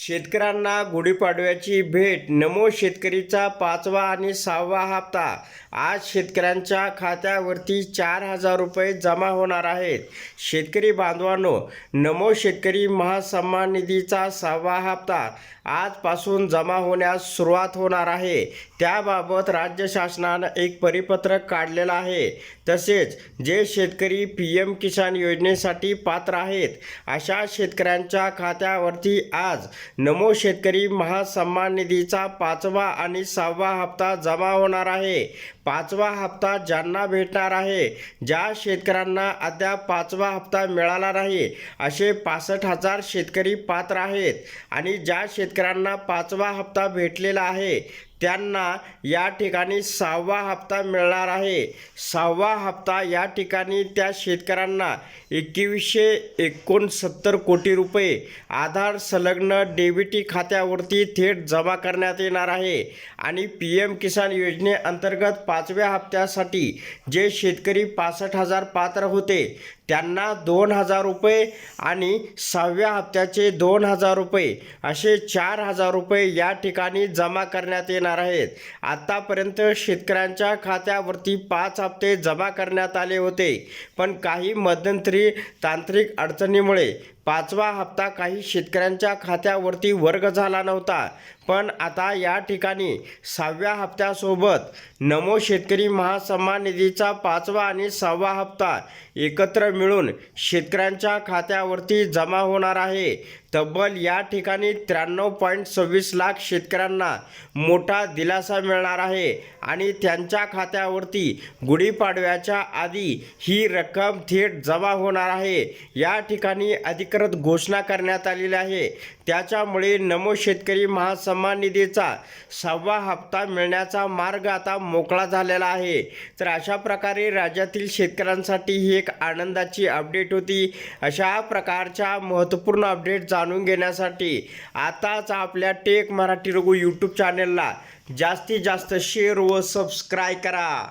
शेतकऱ्यांना गुढीपाडव्याची भेट नमो शेतकरीचा पाचवा आणि सहावा हप्ता. आज शेतकऱ्यांच्या खात्यावरती चार हजार रुपये जमा होणार आहेत. शेतकरी बांधवांनो नमो शेतकरी महासन्मान निधीचा सहावा हप्ता आजपासून जमा होण्यास सुरुवात होणार आहे. त्याबाबत राज्य शासनानं एक परिपत्रक काढलेलं आहे. तसेच जे शेतकरी पी एम किसान योजनेसाठी पात्र आहेत अशा शेतकऱ्यांच्या खात्यावरती आज नमो शेतकरी महासन्मान निधीचा पाचवा आणि सहावा हप्ता जमा होणार आहे. पाचवा हप्ता ज्यांना भेटणार आहे ज्या शेतकऱ्यांना अद्याप पाचवा हप्ता मिळाला नाही असे पासष्ट हजार शेतकरी पात्र आहेत. आणि ज्या शेतकऱ्यांना पाचवा हप्ता भेटलेला आहे त्यांना या ठिकाणी सहावा हप्ता मिळणार आहे. सहावा हप्ता या ठिकाणी त्या शेतकऱ्यांना एकवीसशे एकोणसत्तर कोटी रुपये आधार संलग्न डेबिटी खात्यावरती थेट जमा करण्यात येणार आहे. आणि पी एम किसान योजनेअंतर्गत पाचव्या हप्त्यासाठी जे शेतकरी पासष्ट हजार पात्र होते त्यांना दोन हजार रुपये आणि सहाव्या हप्त्याचे दोन हजार रुपये असे चार हजार रुपये या ठिकाणी जमा करण्यात येणार आहेत. आत्तापर्यंत शेतकऱ्यांच्या खात्यावरती पाच हप्ते जमा करण्यात आले होते. पण काही मध्यंतरी तांत्रिक अडचणीमुळे पाचवा हप्ता काही शेतकऱ्यांच्या खात्यावरती वर्ग झाला नव्हता. पण आता या ठिकाणी सहाव्या हप्त्यासोबत नमो शेतकरी महासन्मान निधीचा पाचवा आणि सहावा हप्ता एकत्र मिळून शेतकऱ्यांच्या खात्यावरती जमा होणार आहे. तब्बल या ठिकाणी त्र्याण्णव पॉईंट सव्वीस लाख शेतकऱ्यांना मोठा दिलासा मिळणार आहे आणि त्यांच्या खात्यावरती गुढीपाडव्याच्या आधी ही रक्कम थेट जमा होणार आहे. या ठिकाणी अधिकृत घोषणा करण्यात आलेली आहे. त्याच्यामुळे नमो शेतकरी महासन्मान निधीचा सहावा हप्ता मिळण्याचा मार्ग आता मोकळा झालेला आहे. तर अशा प्रकारे राज्यातील शेतकऱ्यांसाठी ही एक आनंदाची अपडेट होती. अशा प्रकारच्या महत्त्वपूर्ण अपडेट जाणून घेण्यासाठी आताच आपल्या टेक मराठी रघु यूट्यूब चॅनेलला जास्तीत जास्त शेअर व सबस्क्राईब करा.